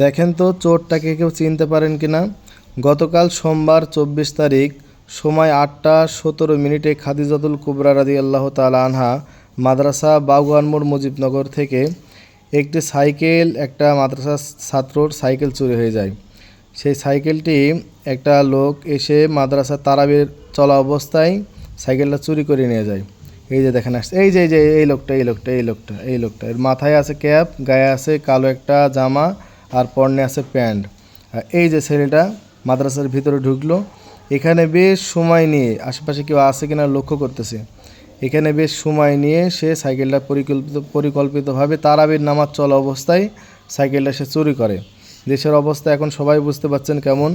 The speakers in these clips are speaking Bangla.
দেখেন তো চোরটাকে কেউ চিনতে পারেন কি না গতকাল সোমবার চব্বিশ তারিখ সময় আটটা সতেরো মিনিটে খাদিজাতুল কুবরা রাদি আল্লাহ তালা আনহা মাদ্রাসা বাগুয়ানমোড় মুজিবনগর থেকে একটি সাইকেল, একটা মাদ্রাসা ছাত্রর সাইকেল চুরি হয়ে যায়। সেই সাইকেলটি একটা লোক এসে মাদ্রাসা তারাবির চলা অবস্থায় সাইকেলটা চুরি করে নিয়ে যায়। এই যে দেখেন আসছে, এই যে এই যে, এই লোকটা এই লোকটা এই লোকটা এই লোকটা। এর মাথায় আছে ক্যাপ, গায়ে আছে কালো একটা জামা আর পরনে আছে প্যান্ট। এই যে ছেলেটা মাদ্রাসার ভিতরে ঢুকলো, এখানে বেশ সময় নিয়ে, আশেপাশে কেউ আছে কিনা লক্ষ্য করতেছে, এখানে বেশ সময় নিয়ে সে সাইকেলটা পরিকল্পিত, পরিকল্পিতভাবে তারাবির নামাজ চলা অবস্থায় সাইকেলটা সে চুরি করে। দেশের অবস্থা এখন সবাই বুঝতে পারছেন কেমন,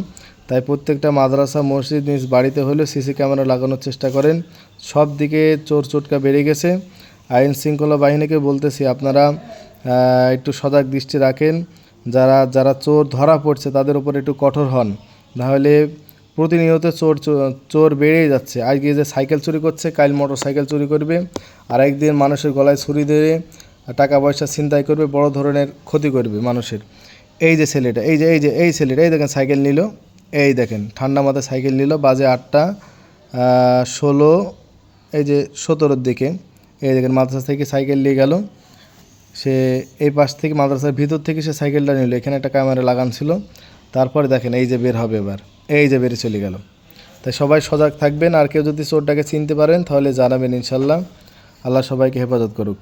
তাই প্রত্যেকটা মাদ্রাসা, মসজিদ নিজ বাড়িতে হলেও সিসি ক্যামেরা লাগানোর চেষ্টা করেন। সব দিকে চোর চোটকা বেড়ে গেছে। আইন শৃঙ্খলা বাহিনীকে বলতেছি, আপনারা একটু সজাগ দৃষ্টি রাখেন। যারা যারা চোর ধরা পড়ছে, তাদের উপর একটু কঠোর হন। নাহলে প্রতিনিয়ত চোর চোর বেড়েই যাচ্ছে। আজকে যে সাইকেল চুরি করছে, কাল মোটর সাইকেল চুরি করবে, আর একদিন মানুষের গলায় ছুরি দিয়ে টাকা পয়সা ছিনতাই করবে, বড় ধরনের ক্ষতি করবে মানুষের। এই যে ছেলেটা, এই যে এই যে, এই ছেলেটা, এই দেখেন সাইকেল নিল, এই দেখেন, ঠান্ডা মাথায় সাইকেল নিল, বাজে আটটা ষোলো, এই যে সতেরোর দিকে, এই দেখেন মাদ্রাসা থেকে সাইকেল নিয়ে গেল। সে এই পাশ থেকে মাদ্রাসার ভিতর থেকে সে সাইকেলটা নিল। এখানে একটা ক্যামেরা লাগান ছিল। তারপরে দেখেন, এই যে বের হবে এবার। এই যে বেরিয়ে চলে গেল। তাই সবাই সজাগ থাকবেন। আর কেউ যদি চোরটাকে চিনতে পারেন, তাহলে জানাবেন ইনশাল্লাহ। আল্লাহ সবাইকে হেফাজত করুক।